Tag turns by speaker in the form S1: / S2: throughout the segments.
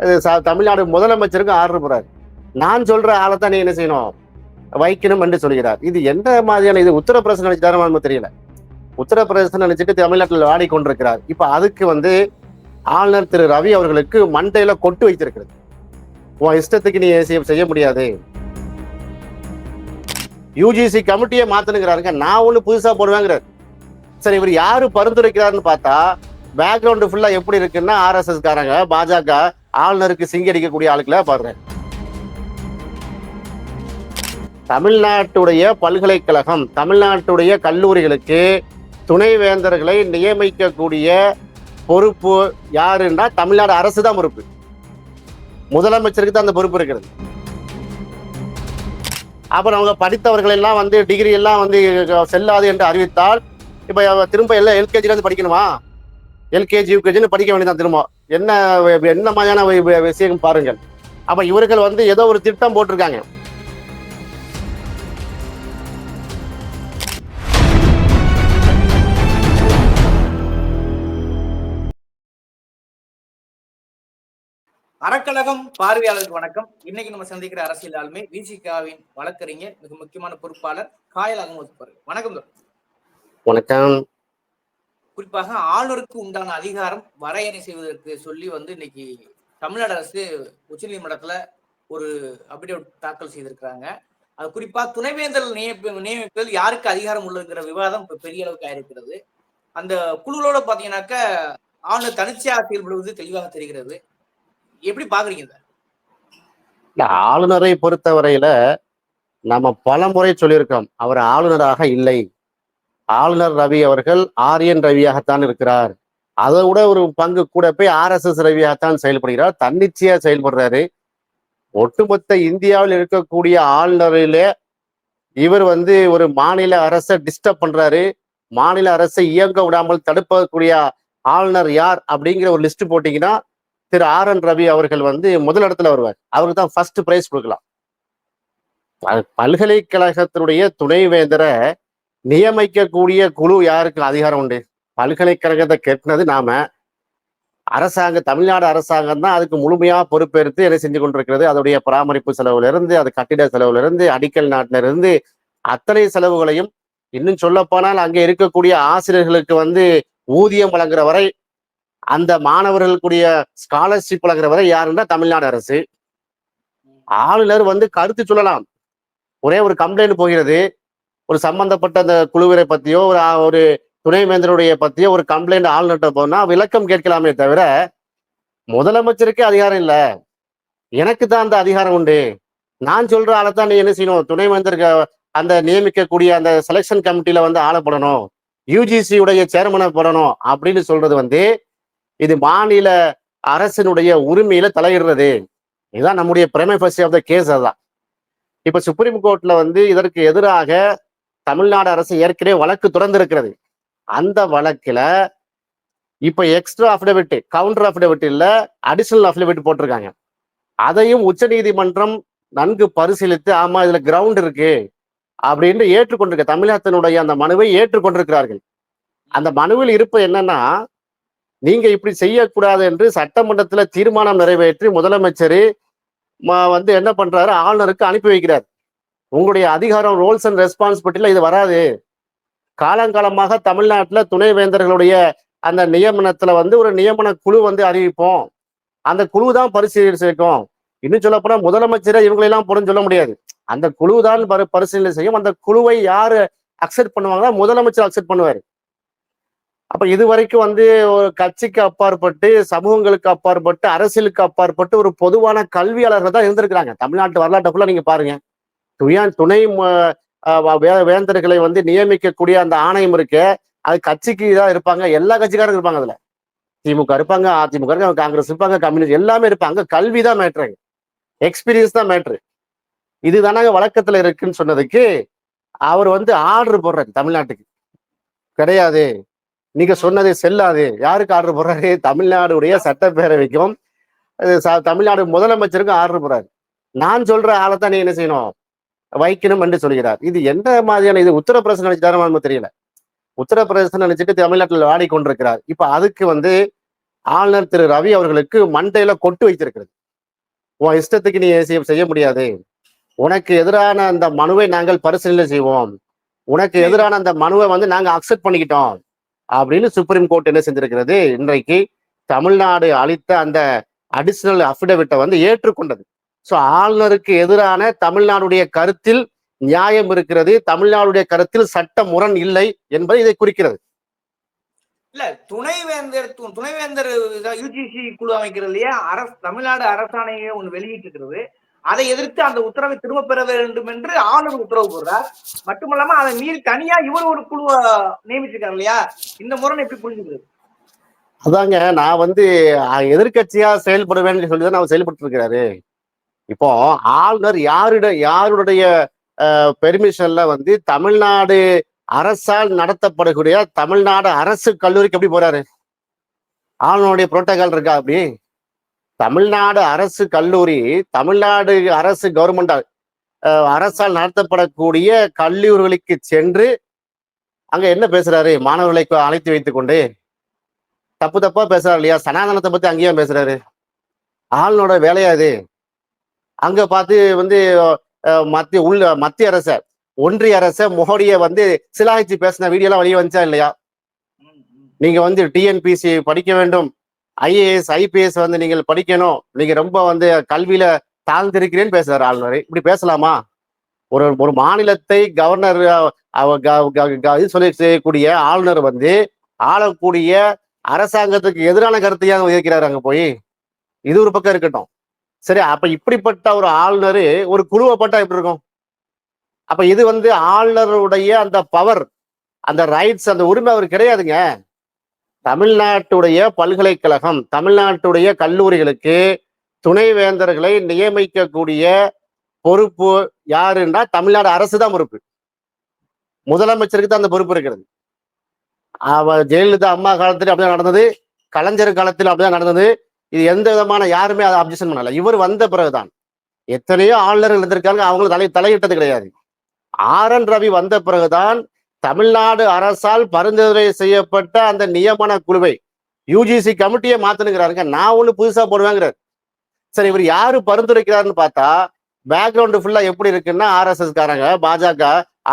S1: அது தமிழ்நாடு முதலமைச்சருக்கும் ஆர்டர் போறாரு. நான் சொல்ற ஆளை தான் நீ என்ன செய்யணும்? வைக்கணும் என்று சொல்கிறார். இது எந்த மாதிரியான இது உத்தரப்பிரதேசம் நினைச்சிட்டாரு தெரியல. உத்தரப்பிரதேசம் நினைச்சிட்டு தமிழ்நாட்டில் ஆடிக்கொண்டிருக்கிறார். இப்ப அதுக்கு வந்து ஆளுநர் திரு ரவி அவர்களுக்கு மண்டையில கொட்டு வைத்திருக்கிறது. உன் இஷ்டத்துக்கு நீ செய்ய செய்ய முடியாது. யூஜிசி கமிட்டியே மாத்தணுங்கிறாருங்க. நான் ஒண்ணு புதுசா போடுவேங்கிறார். சரி இவர் யாரு பரிந்துரைக்கிறாருன்னு பார்த்தா பேக்ரவுண்டு ஃபுல்லா எப்படி இருக்குன்னா ஆர்எஸ்எஸ் காரங்க பாஜக ஆளுநருக்கு சிங்கடிக்கக்கூடிய ஆளுக்களை பாடுறேன். தமிழ்நாட்டுடைய பல்கலைக்கழகம் தமிழ்நாட்டுடைய கல்லூரிகளுக்கு துணைவேந்தர்களை நியமிக்கக்கூடிய பொறுப்பு யாருன்னா தமிழ்நாடு அரசு தான் பொறுப்பு. முதலமைச்சருக்கு தான் அந்த பொறுப்பு இருக்கிறது. அப்புறம் அவங்க படித்தவர்கள் எல்லாம் வந்து டிகிரி எல்லாம் வந்து செல்லாது என்று அறிவித்தால் இப்போ திரும்ப எல்லாம் எல்கேஜிலேருந்து படிக்கணுமா? எல்கேஜி யூகேஜின்னு படிக்க வேண்டியதான் திரும்ப. என்ன என்ன மாதிரியான விஷயம் பாருங்கள் அப்ப இவர்கள் வந்து ஏதோ ஒரு திட்டம் போட்டிருக்காங்க
S2: அறக்கழகம் பார்வையாளருக்கு வணக்கம் இன்னைக்கு நம்ம சந்திக்கிற அரசியல் ஆளுமை விசிகாவின் வழக்கறிஞர் மிக முக்கியமான பொறுப்பாளர் காயல் அகமது. வணக்கம்.
S1: வணக்கம்
S2: குறிப்பாக ஆளுநருக்கு உண்டான அதிகாரம் வரையறை செய்வதற்கு சொல்லி வந்து இன்னைக்கு தமிழ்நாடு அரசு உச்சநீதிமன்றத்துல ஒரு அபிடேவிட் தாக்கல் செய்திருக்கிறாங்க. அது குறிப்பா துணைவேந்தர் நியமி நியமிப்பதில் யாருக்கு அதிகாரம் உள்ளதுங்கிற விவாதம் இப்ப பெரிய அளவுக்கு ஆயிருக்கிறது. அந்த குழுவோட பாத்தீங்கன்னாக்க ஆளுநர் தனிச்சையாக செயல்படுவது தெளிவாக தெரிகிறது. எப்படி பாக்குறீங்க
S1: இல்ல ஆளுநரை பொறுத்தவரையில நம்ம பல முறை சொல்லியிருக்கோம் அவர் ஆளுநராக இல்லை. ஆளுநர் ரவி அவர்கள் ஆரியன் ரவியாகத்தான் இருக்கிறார். அதை விட ஒரு பங்கு கூட போய் ஆர்எஸ்எஸ் ரவியாகத்தான் செயல்படுகிறார். தன்னிச்சையா செயல்படுறாரு. ஒட்டுமொத்த இந்தியாவில் இருக்கக்கூடிய ஆளுநரிலே இவர் வந்து ஒரு மாநில அரசை டிஸ்டர்ப் பண்றாரு. மாநில அரசை இயங்க விடாமல் தடுப்பக்கூடிய ஆளுநர் யார் அப்படிங்கிற ஒரு லிஸ்ட் போட்டீங்கன்னா திரு ஆர் என் ரவி அவர்கள் வந்து முதலிடத்துல வருவார். அவருக்கு தான் ஃபர்ஸ்ட் பிரைஸ் கொடுக்கலாம். பல்கலைக்கழகத்தினுடைய துணைவேந்தரை நியமிக்கக்கூடிய குழு யாருக்கு அதிகாரம் உண்டு? பல்கலைக்கழகத்தை கெட்டினது நாம. அரசாங்க தமிழ்நாடு அரசாங்கம் தான் அதுக்கு முழுமையாக பொறுப்பேற்று என்ன செஞ்சு கொண்டிருக்கிறது? அதோடைய பராமரிப்பு செலவுல இருந்து அது கட்டிட செலவுல இருந்து அடிக்கல் நாட்டில இருந்து அத்தனை செலவுகளையும் இன்னும் சொல்லப்போனால் அங்கே இருக்கக்கூடிய ஆசிரியர்களுக்கு வந்து ஊதியம் வழங்குற வரை அந்த மாணவர்களுக்குரிய ஸ்காலர்ஷிப் வழங்குற வரை யாருன்னா தமிழ்நாடு அரசு. ஆளுநர் வந்து கருத்து சொல்லலாம். ஒரே ஒரு கம்ப்ளைண்ட் போகிறது. ஒரு சம்பந்தப்பட்ட அந்த குழுவினை பத்தியோ ஒரு ஒரு துணைவேந்தருடைய பத்தியோ ஒரு கம்ப்ளைண்ட் ஆளுநர்கிட்ட போனா விளக்கம் கேட்கலாமே தவிர முதலமைச்சருக்கே அதிகாரம் இல்லை. எனக்கு தான் அந்த அதிகாரம் உண்டு. நான் சொல்ற ஆளை தான் நீ என்ன செய்யணும்? துணைவேந்தருக்கு அந்த நியமிக்கக்கூடிய அந்த செலெக்ஷன் கமிட்டியில வந்து ஆளை போடணும். யூஜிசி உடைய சேர்மனை போடணும் அப்படின்னு சொல்றது வந்து இது மாநில அரசினுடைய உரிமையில தலையிடுறது. இதுதான் நம்முடைய பிரமை ஃபர்ஸ்ட் ஆஃப் த கேஸ் அதுதான். இப்ப சுப்ரீம் கோர்ட்ல வந்து இதற்கு எதிராக தமிழ்நாடு அரசு ஏற்கனவே வழக்கு தொடர்ந்திருக்கிறது. அந்த வழக்குல இப்ப எக்ஸ்ட்ரா அஃபிடவிட் கவுண்டர் அஃபிடவிட் இல்ல அடிஷனல் அஃபிடவிட் போட்டிருக்காங்க. அதையும் உச்சநீதிமன்றம் நன்கு பரிசீலித்து ஆமா இதுல கிரவுண்ட் இருக்கு அப்படின்னு ஏற்றுக்கொண்டிருக்க தமிழகத்தினுடைய அந்த மனுவை ஏற்றுக்கொண்டிருக்கிறார்கள். அந்த மனுவில் இருப்பது என்னன்னா நீங்க இப்படி செய்யக்கூடாது என்று சட்டமன்றத்துல தீர்மானம் நிறைவேற்றி முதலமைச்சர் வந்து என்ன பண்றாரு ஆளுநருக்கு அனுப்பி வைக்கிறார். உங்களுடைய அதிகாரம் ரோல்ஸ் அண்ட் ரெஸ்பான்சிபிலிட்டியில் இது வராது. காலங்காலமாக தமிழ்நாட்டில் துணைவேந்தர்களுடைய அந்த நியமனத்தில் வந்து ஒரு நியமன குழு வந்து அறிவிப்போம். அந்த குழு தான் பரிசீலனை செய்யும் இன்னும் சொல்லப்போனால் முதலமைச்சரை இவங்களெல்லாம் புறம் சொல்ல முடியாது. அந்த குழு தான் பரி- பரிசீலனை செய்யும். அந்த குழுவை யார் அக்செப்ட் பண்ணுவாங்கன்னா முதலமைச்சர் அக்செப்ட் பண்ணுவார். அப்போ இது வரைக்கும் வந்து ஒரு கட்சிக்கு அப்பாற்பட்டு சமூகங்களுக்கு அப்பாற்பட்டு அரசியலுக்கு அப்பாற்பட்டு ஒரு பொதுவான கல்வியாளர்கள் தான் இருந்திருக்கிறாங்க. தமிழ்நாட்டு வரலாற்றை நீங்கள் பாருங்கள் துயான் துணை வேந்தர்களை வந்து நியமிக்கக்கூடிய அந்த ஆணையம் இருக்கு. அது கட்சிக்கு தான் இருப்பாங்க. எல்லா கட்சிக்காரங்க இருப்பாங்க அதுல. திமுக இருப்பாங்க அதிமுக இருக்காங்க காங்கிரஸ் இருப்பாங்க கம்யூனிஸ்ட் எல்லாமே இருப்பாங்க. கல்வி தான் மேட்ருங்க எக்ஸ்பீரியன்ஸ் தான் மேட்ரு இதுதானாங்க வழக்கத்துல இருக்குன்னு சொன்னதுக்கு அவர் வந்து ஆர்டர் போடுறாரு தமிழ்நாட்டுக்கு. கிடையாது. நீங்க சொன்னது செல்லாது. யாருக்கு ஆர்டர் போடுறாரு? தமிழ்நாடுடைய சட்டப்பேரவைக்கும் ச- தமிழ்நாடு முதலமைச்சருக்கும் ஆர்டர் போடுறாரு. நான் சொல்ற ஆளை தான் நீ என்ன செய்யணும்? வைக்கணும் என்று சொல்கிறார். இது எந்த மாதிரியான இது உத்தரப்பிரதேசம் நினைச்சிட்டாரு தெரியல. உத்தரப்பிரதேசம் நினைச்சிட்டு தமிழ்நாட்டில் ஆடிக்கொண்டிருக்கிறார். இப்ப அதுக்கு வந்து ஆளுநர் திரு ரவி அவர்களுக்கு மண்டையில கொட்டு வைத்திருக்கிறது. உன் இஷ்டத்துக்கு நீ செய்ய செய்ய முடியாது. உனக்கு எதிரான அந்த மனுவை நாங்கள் பரிசீலனை செய்வோம். உனக்கு எதிரான அந்த மனுவை வந்து நாங்க அக்செப்ட் பண்ணிக்கிட்டோம். அப்படின்னு சுப்ரீம் கோர்ட் என்ன செஞ்சிருக்கிறது? இன்றைக்கு தமிழ்நாடு அளித்த அந்த அடிஷனல் அஃபிடவிட்டை வந்து ஏற்றுக்கொண்டது. ஸோ ஆளுநருக்கு எதிரான தமிழ்நாடுடைய கருத்தில் நியாயம் இருக்கிறது. தமிழ்நாடுடைய கருத்தில் சட்ட முரண் இல்லை என்பதை இதை குறிக்கிறது.
S2: இல்ல துணைவேந்தர் துணைவேந்தர் யூஜிசி குழு அமைக்கிறது இல்லையா? அரசு தமிழ்நாடு அரசாணையை ஒண்ணு வெளியிட்டு இருக்கிறது அதை எதிர்த்து அந்த உத்தரவை திரும்ப பெற வேண்டும் என்று ஆளுநர் உத்தரவு போடுறார். மட்டுமல்லாம அதை மீறி தனியா இவர் ஒரு குழுவை நியமிச்சிருக்காரு இல்லையா? இந்த முரண் எப்படி புரிஞ்சுக்கிறது?
S1: அதாங்க நான் வந்து அஹ், எதிர்க்கட்சியா செயல்படுவேன்னு சொல்லி தான் அவர் செயல்பட்டு இருக்கிறாரு இப்போ ஆளுநர் யாருட யாருடைய பெர்மிஷன்ல வந்து தமிழ்நாடு அரசால் நடத்தப்படக்கூடிய தமிழ்நாடு அரசு கல்லூரிக்கு எப்படி போறாரு? ஆளுநருடைய புரோட்டோகால் இருக்கா அப்படி? தமிழ்நாடு அரசு கல்லூரி தமிழ்நாடு அரசு கவர்மெண்ட் அரசால் நடத்தப்படக்கூடிய கல்லூரிகளுக்கு சென்று அங்க என்ன பேசுறாரு? மாணவர்களை அழைத்து வைத்துக் கொண்டு. தப்பு தப்பா பேசுறாரு இல்லையா? சனாதனத்தை பத்தி அங்கேயும் பேசுறாரு. ஆளுநோட வேலையா இது? அங்க பார்த்து வந்து மத்திய உள்ள மத்திய அரச ஒன்றிய அரச மோடிய வந்து சிலாய்ச்சி பேசின வீடியோலாம் வெளியே வந்துச்சா இல்லையா? நீங்க வந்து டிஎன்பிசி படிக்க வேண்டும். ஐஏஎஸ் ஐபிஎஸ் வந்து நீங்கள் படிக்கணும். நீங்க ரொம்ப வந்து கல்வியில தாழ்ந்திருக்கிறேன்னு பேசுறாரு ஆளுநர். இப்படி பேசலாமா? ஒரு ஒரு மாநிலத்தை கவர்னர் க- க- இது சொல்லி செய்யக்கூடிய ஆளுநர் வந்து ஆளக்கூடிய அரசாங்கத்துக்கு எதிரான கருத்தையாக இருக்கிறாரு அங்க போய். இது ஒரு பக்கம் இருக்கட்டும். சரி அப்ப இப்படிப்பட்ட ஒரு ஆளுநர் ஒரு குழுவை பட்டா எப்படி இருக்கும்? அப்ப இது வந்து ஆளுநருடைய அந்த பவர் அந்த ரைட்ஸ் அந்த உரிமை அவர் கிடையாதுங்க. தமிழ்நாட்டுடைய பல்கலைக்கழகம் தமிழ்நாட்டுடைய கல்லூரிகளுக்கு துணைவேந்தர்களை நியமிக்கக்கூடிய பொறுப்பு யாருன்னா தமிழ்நாடு அரசு தான் பொறுப்பு. முதலமைச்சருக்கு தான் அந்த பொறுப்பு இருக்கிறது. அவ ஜெயலலிதா அம்மா காலத்துல அப்படிதான் நடந்தது. கலைஞர் காலத்தில் அப்படிதான் நடந்தது. இது எந்த விதமான யாருமே அதை அப்ஜெக்ஷன் பண்ணல. இவர் வந்த பிறகுதான். எத்தனையோ ஆளுநர்கள் இருந்திருக்காங்க. அவங்களும் தலை தலையிட்டது கிடையாது. ஆர் என் ரவி வந்த பிறகுதான் தமிழ்நாடு அரசால் பரிந்துரை செய்யப்பட்ட அந்த நியமன குழுவை யூஜிசி கமிட்டியை மாத்தணுங்கிறாருங்க நான் ஒண்ணு புதுசா போடுவேங்கிறார். சரி இவர் யாரு பரிந்துரைக்கிறாருன்னு பார்த்தா பேக்ரவுண்டு ஃபுல்லா எப்படி இருக்குன்னா ஆர்எஸ்எஸ் காரங்க பாஜக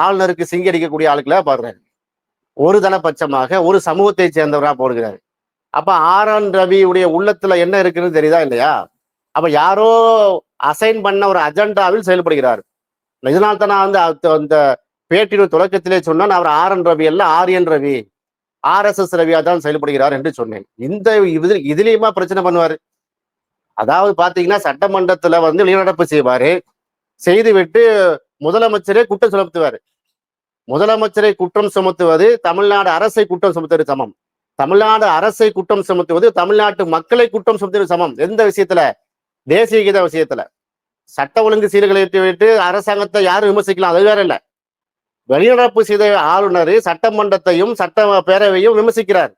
S1: ஆளுநருக்கு சிங்கடிக்கக்கூடிய ஆளுக்களா பாடுறாரு ஒரு தனபட்சமாக ஒரு சமூகத்தை சேர்ந்தவரா போடுகிறாரு. அப்ப ஆர் என் ரவியுடைய உள்ளத்துல என்ன இருக்குன்னு தெரியுதா இல்லையா? அப்ப யாரோ அசைன் பண்ண ஒரு அஜெண்டாவில் செயல்படுகிறார். இதனால் தான் நான் வந்து அந்த- அந்த பேட்டியின் தொடக்கத்திலே சொன்னேன் அவர் ஆர் என் ரவி அல்ல Aryan Ravi. R S S ரவியா தான் செயல்படுகிறார் என்று சொன்னேன். இந்த இது இதுலயுமா பிரச்சனை பண்ணுவாரு? அதாவது பாத்தீங்கன்னா சட்டமன்றத்துல வந்து வெளிநடப்பு செய்வாரு. செய்துவிட்டு முதலமைச்சரே குற்றம் சுமத்துவாரு. முதலமைச்சரை குற்றம் சுமத்துவது தமிழ்நாடு அரசை குற்றம் சுமத்துவது சமம். தமிழ்நாடு அரசை குற்றம் சுமத்துவது தமிழ்நாட்டு மக்களை குற்றம் சுமத்துவது சமம். எந்த விஷயத்துல? தேசிய கீத விஷயத்துல. சட்ட ஒழுங்கு சீர்குலைத்து விட்டு அரசாங்கத்தை யாரும் விமர்சிக்கலாம் அது வேற இல்ல. வெளிநடப்பு செய்த ஆளுநர் சட்டமன்றத்தையும் சட்ட பேரவையும் விமர்சிக்கிறார்.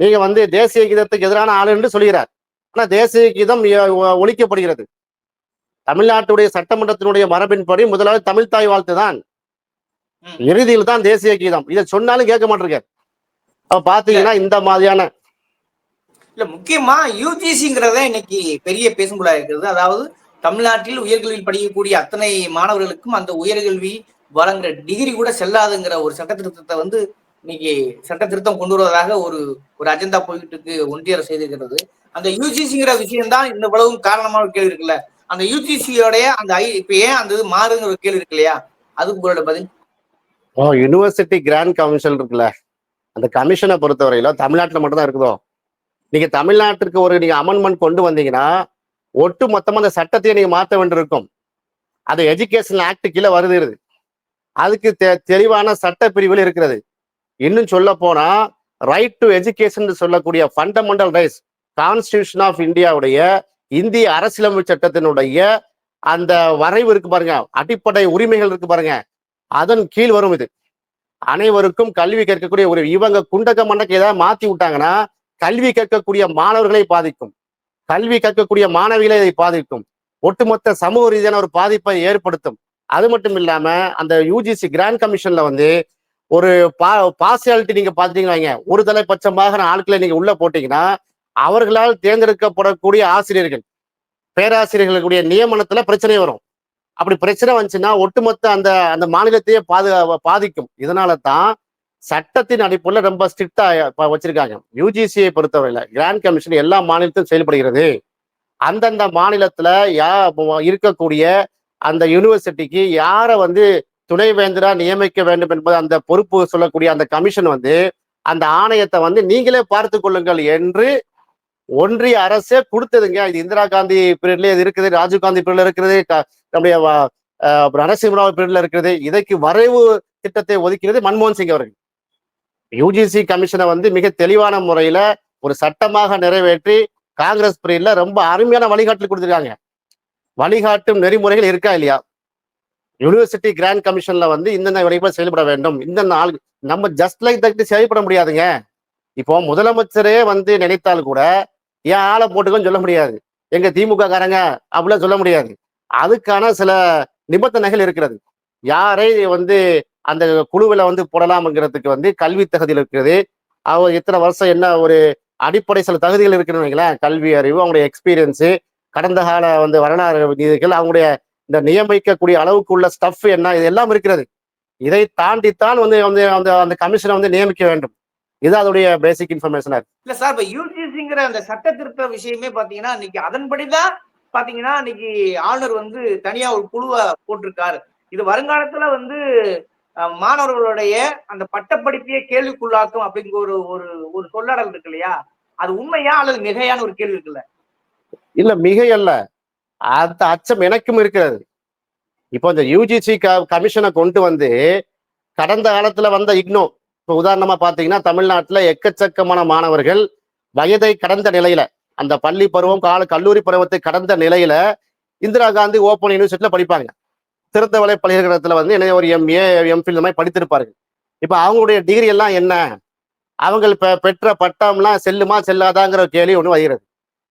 S1: நீங்க வந்து தேசிய கீதத்துக்கு எதிரான ஆளு என்று சொல்கிறார். ஆனா தேசிய கீதம் ஒழிக்கப்படுகிறது. தமிழ்நாட்டுடைய சட்டமன்றத்தினுடைய மரபின்படி முதலாவது தமிழ் தாய் வாழ்த்து தான். இறுதியில் தான் தேசிய கீதம். இதை சொன்னாலும் கேட்க மாட்டிருக்காரு. அப்ப பாத்தீங்கன்னா இந்த மாதிரியான
S2: இல்ல முக்கியமா யூஜிசிங்கிறத இன்னைக்கு பெரிய பேசும்பொருளா இருக்கிறது. அதாவது தமிழ்நாட்டில் உயர்கல்வியில் படிக்கக்கூடிய அத்தனை மாணவர்களுக்கும் அந்த உயர்கல்வி வழங்குற டிகிரி கூட செல்லாதுங்கிற ஒரு சட்ட திருத்தத்தை வந்து இன்னைக்கு சட்ட திருத்தம் கொண்டு வருவதாக ஒரு ஒரு அஜெண்டா போயிட்டு இருக்கு ஒன்றிய அரசு செய்திருக்கிறது. அந்த யூஜிசிங்கிற விஷயம் தான் இந்த இவ்வளவும் காரணமான ஒரு கேள்வி இருக்குல்ல. அந்த யூஜிசியோடைய அந்த ஐ இப்ப ஏன் அந்த இது மாறுங்கிற ஒரு கேள்வி இருக்கு இல்லையா? அதுக்கு உங்களோட பதில்.
S1: யுனிவர்சிட்டி கிராண்ட் கமிஷன் இருக்குல்ல. அந்த கமிஷனை பொறுத்தவரையில தமிழ்நாட்டில் மட்டும்தான் இருக்குதோ? நீங்க தமிழ்நாட்டிற்கு ஒரு நீங்க அமெண்ட்மெண்ட் கொண்டு வந்தீங்கன்னா ஒட்டு மொத்தமா அந்த சட்டத்தையே நீங்க மாற்ற வேண்டியிருக்கும். அது எஜுகேஷன் ஆக்ட் கீழே வருது அதுக்கு தெ- தெளிவான சட்ட பிரிவுகள் இருக்கிறது. இன்னும் சொல்ல போனா ரைட் டு எஜுகேஷன் சொல்லக்கூடிய ஃபண்டமெண்டல் ரைட்ஸ் கான்ஸ்டியூஷன் ஆஃப் இந்தியாவுடைய இந்திய அரசியலமைப்பு சட்டத்தினுடைய அந்த வரைவு இருக்கு பாருங்க. அடிப்படை உரிமைகள் இருக்கு பாருங்க. அதன் கீழ் வரும் இது. அனைவருக்கும் கல்வி கேட்கக்கூடிய ஒரு இவங்க குண்டக்க மண்டக்க ஏதாவது மாத்தி விட்டாங்கன்னா கல்வி கேட்கக்கூடிய மாணவர்களை பாதிக்கும். கல்வி கற்கக்கூடிய மாணவிகளை இதை பாதிக்கும். ஒட்டுமொத்த சமூக ரீதியான ஒரு பாதிப்பை ஏற்படுத்தும். அது மட்டும் இல்லாம அந்த யூஜிசி கிராண்ட் கமிஷன்ல வந்து ஒரு பா பார்சியாலிட்டி நீங்க பாத்தீங்கன்னா வைங்க, ஒரு தலைப்பட்சமாக ஆட்களை நீங்க உள்ள போட்டீங்கன்னா அவர்களால் தேர்ந்தெடுக்கப்படக்கூடிய ஆசிரியர்கள் பேராசிரியர்களுடைய நியமனத்துல பிரச்சனை வரும். அப்படி பிரச்சனை வந்துச்சுன்னா ஒட்டுமொத்த அந்த அந்த மாநிலத்தையே பாதுகா பாதிக்கும். இதனால தான் சட்டத்தின் அடிப்படையில் ரொம்ப ஸ்ட்ரிக்டா வச்சிருக்காங்க. யூஜிசியை பொறுத்தவரையில கிராண்ட் கமிஷன் எல்லா மாநிலத்திலும் செயல்படுகிறது. அந்தந்த மாநிலத்துல யா இருக்கக்கூடிய அந்த யூனிவர்சிட்டிக்கு யாரை வந்து துணைவேந்தரா நியமிக்க வேண்டும் என்பது அந்த பொறுப்பு சொல்லக்கூடிய அந்த கமிஷன் வந்து அந்த ஆணையத்தை வந்து நீங்களே பார்த்து கொள்ளுங்கள் என்று ஒன்றிய அரசே கொடுத்ததுங்க. இது இந்திரா காந்தி பீரியட்ல இது இருக்குது ராஜீவ் காந்தி பீரியட்ல இருக்கிறது க- நம்முடைய நரசிம்மராவ் பீரியட்ல இருக்குது. இதற்கு வரைவு திட்டத்தை ஒதுக்கிறது மன்மோகன் சிங் அவர்கள். யூஜிசி கமிஷனை வந்து மிக தெளிவான முறையில ஒரு சட்டமாக நிறைவேற்றி காங்கிரஸ் பீரியட்ல ரொம்ப அருமையான வழிகாட்டல் கொடுத்துருக்காங்க. வழிகாட்டும் நெறிமுறைகள் இருக்கா இல்லையா? யூனிவர்சிட்டி கிராண்ட் கமிஷன்ல வந்து இந்தந்த வரைக்கும் செயல்பட வேண்டும். இந்த நாள் நம்ம ஜஸ்ட் லைக் தட் செயல்பட முடியாதுங்க. இப்போ முதலமைச்சரே வந்து நினைத்தால் கூட ஏன் ஆளை போட்டுக்கன்னு சொல்ல முடியாது. எங்க திமுக காரங்க அப்படிலாம் சொல்ல முடியாது. அதுக்கான சில நிபந்தனைகள் இருக்கிறது. யாரை வந்து அந்த குழுவில் வந்து போடலாம்ங்கிறதுக்கு வந்து கல்வி தகுதியில் இருக்கிறது. அவங்க இத்தனை வருஷம் என்ன ஒரு அடிப்படை சில தகுதிகள் இருக்குன்னு வைங்களேன். கல்வி அறிவு அவங்களுடைய எக்ஸ்பீரியன்ஸு கடந்த கால வந்து வரலாறு இதுகள் அவங்களுடைய இந்த நியமிக்கக்கூடிய அளவுக்கு உள்ள ஸ்டஃப் என்ன இது எல்லாம் இருக்கிறது. இதை தாண்டித்தான் வந்து வந்து அந்த அந்த கமிஷனை வந்து நியமிக்க வேண்டும். இது அதோடைய பேசிக் இன்ஃபர்மேஷனா
S2: இல்ல சார் இப்ப யூஜிசிங்கிற அந்த சட்ட திருத்த விஷயமே பாத்தீங்கன்னா இன்னைக்கு அதன்படிதான் பாத்தீங்கன்னா இன்னைக்கு ஆளுநர் வந்து தனியா ஒரு குழுவை போட்டிருக்காரு. இது வருங்காலத்துல வந்து மாணவர்களுடைய அந்த பட்டப்படிப்பையே கேள்விக்குள்ளாக்கும் அப்படிங்கிற ஒரு ஒரு ஒரு சொல்லாடல் இருக்கு இல்லையா? அது உண்மையா அல்லது மிகையான ஒரு கேள்வி இருக்குல்ல?
S1: இல்ல மிகை அல்ல. அந்த அச்சம் எனக்கும் இருக்கிறது. இப்போ இந்த யூஜிசி கமிஷனை கொண்டு வந்து கடந்த காலத்துல வந்த இக்னோ இப்போ உதாரணமா பார்த்தீங்கன்னா தமிழ்நாட்டுல எக்கச்சக்கமான மாணவர்கள் வயதை கடந்த நிலையில அந்த பள்ளி பருவம் கால கல்லூரி பருவத்தை கடந்த நிலையில இந்திரா காந்தி ஓப்பன் யூனிவர்சிட்டியில படிப்பாங்க. திருத்தவளை பல்கலைக்கழகத்துல வந்து என்ன ஒரு எம்ஏ எம்ஃபில் இந்த மாதிரி படித்திருப்பார்கள். இப்போ அவங்களுடைய டிகிரி எல்லாம் என்ன? அவங்க பெ- பெற்ற பட்டம்லாம் செல்லுமா செல்லாதாங்கிற கேள்வி ஒன்று வருகிறது.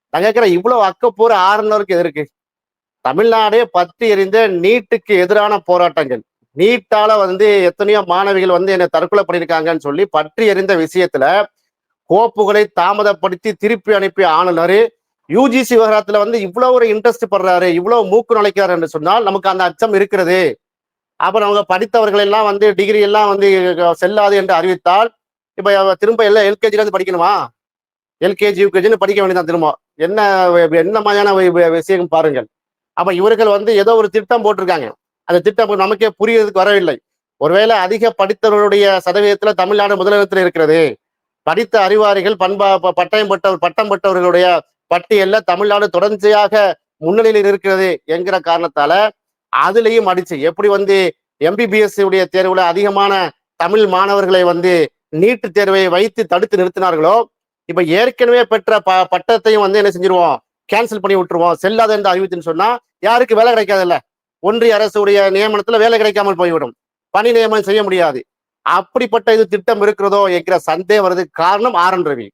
S1: நான் கேட்கிறேன் இவ்வளவு அக்கப்போர் ஆறுநருக்கு எதிர்க்கு தமிழ்நாடே பத்தி எறிந்த நீட்டுக்கு எதிரான போராட்டங்கள். நீட்டால வந்து எத்தனையோ மாணவிகள் வந்து என்னை தற்கொலை பண்ணியிருக்காங்கன்னு சொல்லி பற்றி எறிந்த விஷயத்துல கோப்புகளை தாமதப்படுத்தி திருப்பி அனுப்பிய ஆளுநர் யூஜிசி விவகாரத்துல வந்து இவ்வளவு ஒரு இன்ட்ரெஸ்ட் படுறாரு இவ்வளவு மூக்கு நுழைக்கிறார் என்று சொன்னால் நமக்கு அந்த அச்சம் இருக்கிறது. அப்புறம் அவங்க படித்தவர்கள் எல்லாம் வந்து டிகிரி எல்லாம் வந்து செல்லாது என்று அறிவித்தால் இப்ப திரும்ப எல்லாம் எல்கேஜில இருந்து படிக்கணுமா? எல்கேஜி யூகேஜின்னு படிக்க வேண்டியதான் திரும்ப. என்ன என்ன மாதிரியான விஷயம் பாருங்கள். அப்ப இவர்கள் வந்து ஏதோ ஒரு திட்டம் போட்டிருக்காங்க. அந்த திட்டம் நமக்கே புரியறதுக்கு வரவில்லை. ஒருவேளை அதிக படித்தவர்களுடைய சதவீதத்துல தமிழ்நாடு முதலிடத்தில் இருக்கிறது. படித்த அறிவாரிகள் பண்பா ப- பட்டயம் பெற்றவர் பட்டம் பெற்றவர்களுடைய பட்டியல்ல தமிழ்நாடு தொடர்ச்சியாக முன்னணியில் இருக்கிறது என்கிற காரணத்தால அதுலயும் அடிச்சு எப்படி வந்து எம்பிபிஎஸ் உடைய தேர்வுல அதிகமான தமிழ் மாணவர்களை வந்து நீட்டு தேர்வை வைத்து தடுத்து நிறுத்தினார்களோ இப்ப ஏற்கனவே பெற்ற ப பட்டத்தையும் வந்து என்ன செஞ்சிருவோம்? கேன்சல் பண்ணி விட்டுருவோம். செல்லாத என்று அறிவித்துன்னு சொன்னா யாருக்கு வேலை கிடைக்காதுல்ல? ஒன்றிய அரசுடைய நியமனத்துல வேலை கிடைக்காமல் போய்விடும். பணி நியமனம் செய்ய முடியாது. அப்படிப்பட்ட இது திட்டம் இருக்கிறதோ என்கிற சந்தேகம் வர்றதுக்கு காரணம் R N Ravi.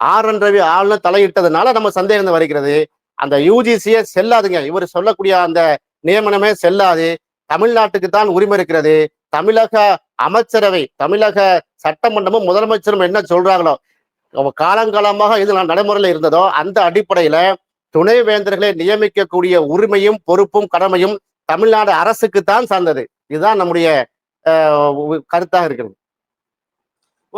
S1: R N Ravi ஆளுநர் தலையிட்டதுனால நம்ம சந்தேகம் வருகிறது. அந்த யூஜிசியே செல்லாதுங்க. இவர் சொல்லக்கூடிய அந்த நியமனமே செல்லாது. தமிழ்நாட்டுக்கு தான் உரிமை இருக்கிறது. தமிழக அமைச்சரவை தமிழக சட்டமன்றமும் முதலமைச்சரும் என்ன சொல்றாங்களோ காலங்காலமாக இது நடைமுறையில் இருந்ததோ அந்த அடிப்படையில துணைவேந்தர்களை நியமிக்கக்கூடிய உரிமையும் பொறுப்பும் கடமையும் தமிழ்நாடு அரசுக்கு தான் சார்ந்தது. இதுதான் நம்முடைய கருத்தாக இருக்கிறது.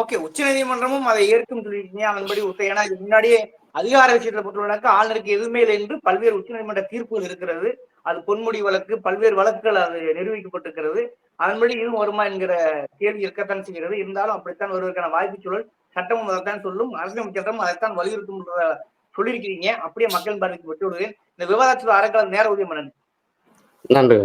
S2: ஓகே உச்சநீதிமன்றமும் அதை ஏற்கும் சொல்லிட்டீங்க அதன்படி ஏன்னா முன்னாடியே அதிகார விஷயத்தை பொறுத்தவரைக்கும் ஆளுநருக்கு எதுவுமே இல்லை என்று பல்வேறு உச்சநீதிமன்ற தீர்ப்புகள் இருக்கிறது. அது பொன்முடி வழக்கு பல்வேறு வழக்குகள் அது நிரூபிக்கப்பட்டிருக்கிறது. அதன்படி இதுவும் வருமா என்கிற கேள்வி இருக்கத்தான் செய்கிறது. இருந்தாலும் அப்படித்தான் வருவதற்கான வாய்ப்பு சூழல் சட்டமும் அதைத்தான் சொல்லும். அரசியல் சட்டம் அதைத்தான் வலியுறுத்தும் சொல்லியிருக்கிறீங்க. அப்படியே மக்கள் பார்வைக்கு விட்டு விடுவேன் இந்த விவாதத்தில் அறக்கலாம் நேர உதயம் பண்ணணும்
S1: நன்றி